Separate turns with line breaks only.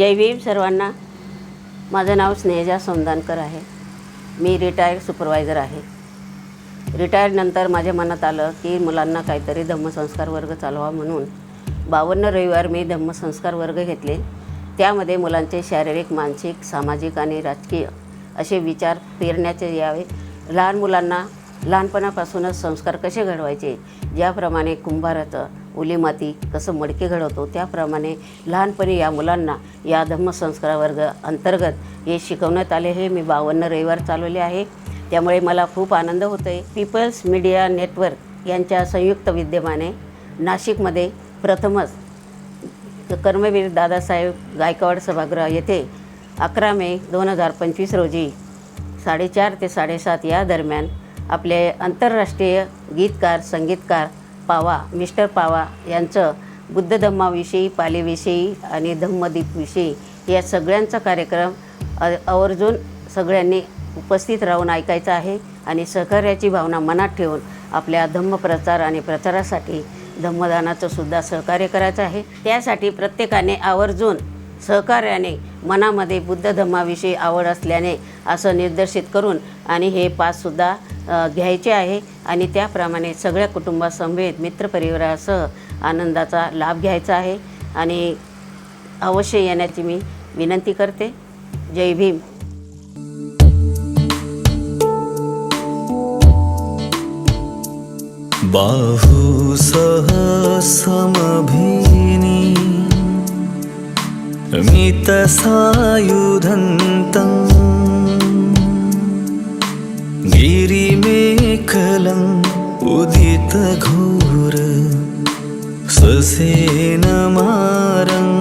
जय भीम सर्वांना. माझं नाव स्नेहजा सोंदानकर आहे. मी रिटायर्ड सुपरवायझर आहे. रिटायर्डनंतर माझ्या मनात आलं की मुलांना काहीतरी धम्मसंस्कार वर्ग चालवा म्हणून बावन्न रविवार मी धम्मसंस्कार वर्ग घेतले. त्यामध्ये मुलांचे शारीरिक मानसिक सामाजिक आणि राजकीय असे विचार पेरण्याचे यावे. लहान मुलांना लहानपणापासूनच संस्कार कसे घडवायचे? ज्याप्रमाणे कुंभाराचं उली माती कसं मडके घडवतो त्याप्रमाणे लहानपणी या मुलांना या धम्मसंस्कार वर्ग अंतर्गत हे शिकवण्यात आले. हे मी बावन्न रविवार चालवले आहे. त्यामुळे मला खूप आनंद होतो आहे पीपल्स मीडिया नेटवर्क यांच्या संयुक्त विद्यमाने नाशिकमध्ये प्रथमच कर्मवीर दादासाहेब गायकवाड सभागृह येथे अकरा मे दोन हजार पंचवीस रोजी साडेचार ते साडेसात या दरम्यान आपले आंतरराष्ट्रीय गीतकार संगीतकार पावा मिस्टर पावा यांचं बुद्ध धम्माविषयी पालीविषयी आणि धम्मदीपविषयी या सगळ्यांचा कार्यक्रम अ- आवर्जून सगळ्यांनी उपस्थित राहून ऐकायचा आहे आणि सहकार्याची भावना मनात ठेवून आपल्या धम्मप्रचार आणि प्रचारासाठी धम्मदानाचं सुद्धा सहकार्य करायचं आहे. त्यासाठी प्रत्येकाने आवर्जून सहकार्याने मनामध्ये बुद्ध धम्माविषयी आवड असल्याने असं निर्देशित करून आणि हे पाससुद्धा घ्यायचे आहे. आणि त्याप्रमाणे सगळ्या कुटुंबासमवेत मित्रपरिवारासह आनंदाचा लाभ घ्यायचा आहे. आणि अवश्य येण्याची मी विनंती करते. जय भीम.
बाहु सह समभिनी मितसायुधन्तम् उदित घूर ससेन मारम्